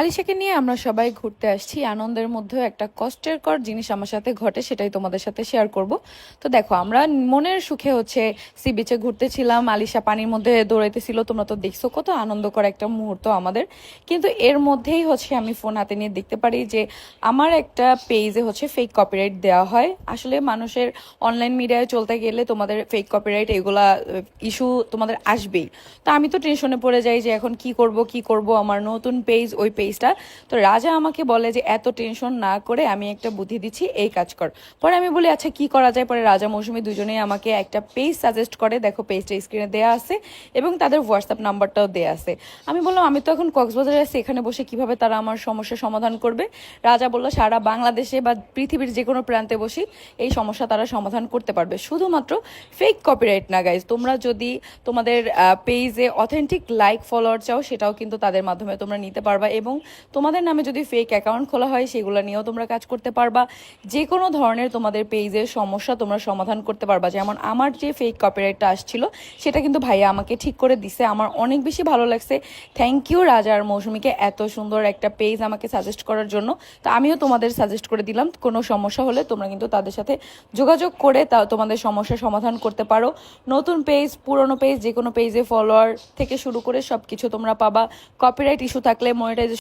আলিশাকে নিয়ে আমরা সবাই ঘুরতে আসছি। আনন্দের মধ্যেও একটা কষ্টের কর জিনিস আমার সাথে ঘটে, সেটাই তোমাদের সাথে শেয়ার করব। তো দেখো, আমরা মনের সুখে হচ্ছে সি বিচে ঘুরতেছিলাম, আলিশা পানির মধ্যে দৌড়াইতেছিল, তোমরা তো দেখছ কত আনন্দ আনন্দকর একটা মুহূর্ত আমাদের। কিন্তু এর মধ্যেই হচ্ছে আমি ফোন হাতে নিয়ে দেখতে পারি যে, আমার একটা পেজে হচ্ছে ফেক কপিরাইট দেওয়া হয়। আসলে মানুষের অনলাইন মিডিয়ায় চলতে গেলে তোমাদের ফেক কপিরাইট এগুলা ইস্যু তোমাদের আসবেই। তো আমি তো টেনশনে পড়ে যাই যে এখন কি করব কি করব? আমার নতুন পেজ ওই পেজটা তো রাজা আমাকে বলে যে, এত টেনশন না করে আমি একটা বুদ্ধি দিচ্ছি, এই কাজ কর। পরে আমি বলি আচ্ছা কি করা যায়? পরে রাজা মৌসুমী দুজনেই আমাকে একটা পেজ সাজেস্ট করে, দেখো পেজটা স্ক্রিনে দেওয়া আছে এবং তাদের হোয়াটসঅ্যাপ নাম্বারটাও দেওয়া আছে। আমি বললাম, আমি তো এখন কক্সবাজারে আছি, এখানে বসে কীভাবে তারা আমার সমস্যার সমাধান করবে? রাজা বলল, সারা বাংলাদেশে বা পৃথিবীর যে কোনো প্রান্তে বসে এই সমস্যা তারা সমাধান করতে পারবে। শুধুমাত্র ফেক কপিরাইট না গাইজ তোমরা যদি তোমাদের পেজে অথেন্টিক লাইক ফলোয়ার চাও, সেটাও কিন্তু তাদের মাধ্যমে তোমরা নিতে পারবা এবং তোমাদের নামে যদি ফেক অ্যাকাউন্ট খোলা হয়, সেগুলো নিয়েও তোমরা কাজ করতে পারবা। যে কোনো ধরনের তোমাদের পেজের সমস্যা তোমরা সমাধান করতে পারবা। যেমন আমার যে ফেক কপিরাইটটা আসছিল, সেটা কিন্তু ভাইয়া আমাকে ঠিক করে দিছে। আমার অনেক বেশি ভালো লাগছে। থ্যাংক ইউ রাজা আর মৌসুমীকে এত সুন্দর একটা পেজ আমাকে সাজেস্ট করার জন্য। তো আমিও তোমাদের সাজেস্ট করে দিলাম। কোনো সমস্যা হলে তোমরা কিন্তু তাদের সাথে যোগাযোগ করে তা তোমাদের সমস্যার সমাধান করতে পারো। নতুন পেজ পুরনো পেজ যে কোনো পেজে ফলোয়ার থেকে শুরু করে সব কিছু তোমরা পাবা। কপিরাইট ইস্যু থাকলে মনিটাইজেশন